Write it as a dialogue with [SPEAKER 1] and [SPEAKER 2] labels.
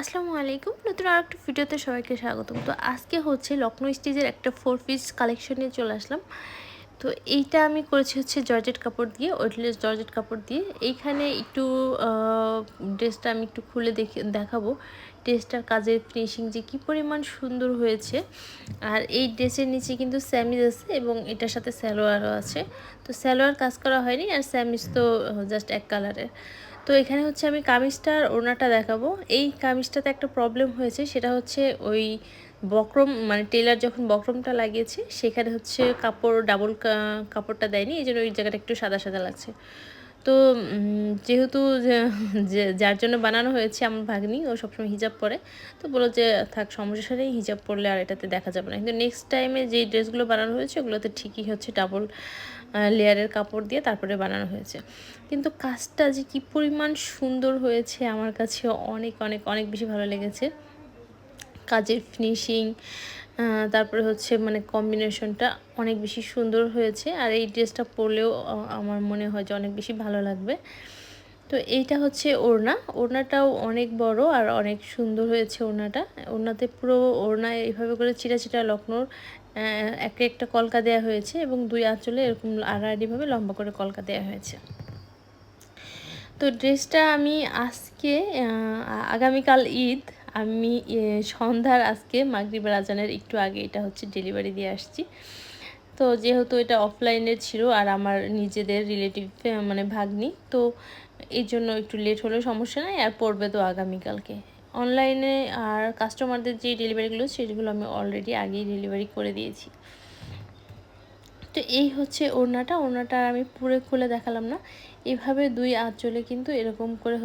[SPEAKER 1] আসসালামু আলাইকুম। নতুন আর একটা ভিডিওতে সবাইকে স্বাগতম। তো আজকে হচ্ছে লখনৌ স্টিচের একটা ফোর পিস কালেকশন নিয়ে চলে আসলাম। তো এইটা আমি করেছি হচ্ছে জর্জেট কাপড় দিয়ে, ওয়েটলেস জর্জেট কাপড় দিয়ে। এইখানে একটু ড্রেসটা আমি একটু খুলে দেখে, দেখাবো। ড্রেসটার কাজের ফিনিশিং যে কী পরিমাণ সুন্দর হয়েছে। আর এই ড্রেসের নিচে কিন্তু স্যামিজ আছে এবং এটার সাথে স্যালোয়ারও আছে। তো স্যালোয়ার কাজ করা হয়নি আর স্যামিজ তো জাস্ট এক কালারের তো এখানে হচ্ছে আমি কামিজটার ওড়নাটা দেখাবো। এই কামিজটাতে একটা প্রবলেম হয়েছে, সেটা হচ্ছে ওই বক্রম মানে টেলার যখন বক্রমটা লাগিয়েছে, সেখানে হচ্ছে কাপড় ডাবল কাপড়টা দেয়নি, এই জন্য ওই জায়গাটা একটু সাদা সাদা লাগছে। তো যেহেতু যার জন্য বানানো হয়েছে আমার ভাগ্নি, ও সবসময় হিজাব পরে, তো বলো যে, থাক সমস্যা নেই হিজাব পরলে আর এটাতে দেখা যাবে না। কিন্তু নেক্সট টাইমে যে ড্রেসগুলো বানানো হয়েছে, ওগুলোতে ঠিকই হচ্ছে ডাবল লেয়ারের কাপড় দিয়ে তারপরে বানানো হয়েছে। কিন্তু কাজটা যে কী পরিমাণ সুন্দর হয়েছে আমার কাছে অনেক অনেক অনেক বেশি ভালো লেগেছে। কাজের ফিনিশিং তারপরে হচ্ছে মানে কম্বিনেশনটা অনেক বেশি সুন্দর হয়েছে আর এই ড্রেসটা পরলেও আমার মনে হয় যে অনেক বেশি ভালো লাগবে। তো এইটা হচ্ছে ওড়না। ওড়নাটাও অনেক বড় আর অনেক সুন্দর হয়েছে ওড়নাটা। ওড়নাতে পুরো ওড়নায় এইভাবে করে চিরা চিরা লক্ষ্ণৌর একটা একটা কলকা দেওয়া হয়েছে এবং দুই আঁচলে এরকম আড়াআড়িভাবে লম্বা করে কলকা দেওয়া হয়েছে। তো ড্রেসটা আমি আজকে আগামীকাল ঈদ আমি সন্ধ্যার আজকে মাগরিবের আজানের একটু আগে এটা হচ্ছে ডেলিভারি দিয়ে আসছি। তো যেহেতু এটা অফলাইনে ছিল আর আমার নিজেদের রিলেটিভ মানে ভাগ্নি, তো এই জন্য একটু লেট হলেও সমস্যা নাই আর পড়বে তো আগামীকালকে। অনলাইনে আর কাস্টমারদের যে ডেলিভারিগুলো সেগুলো আমি অলরেডি আগেই ডেলিভারি করে দিয়েছি। তো এই হচ্ছে ওড়নাটা ওড়নাটা আমি পুরো খুলে দেখালাম না। এভাবে দুই আঁচলে কিন্তু এরকম করে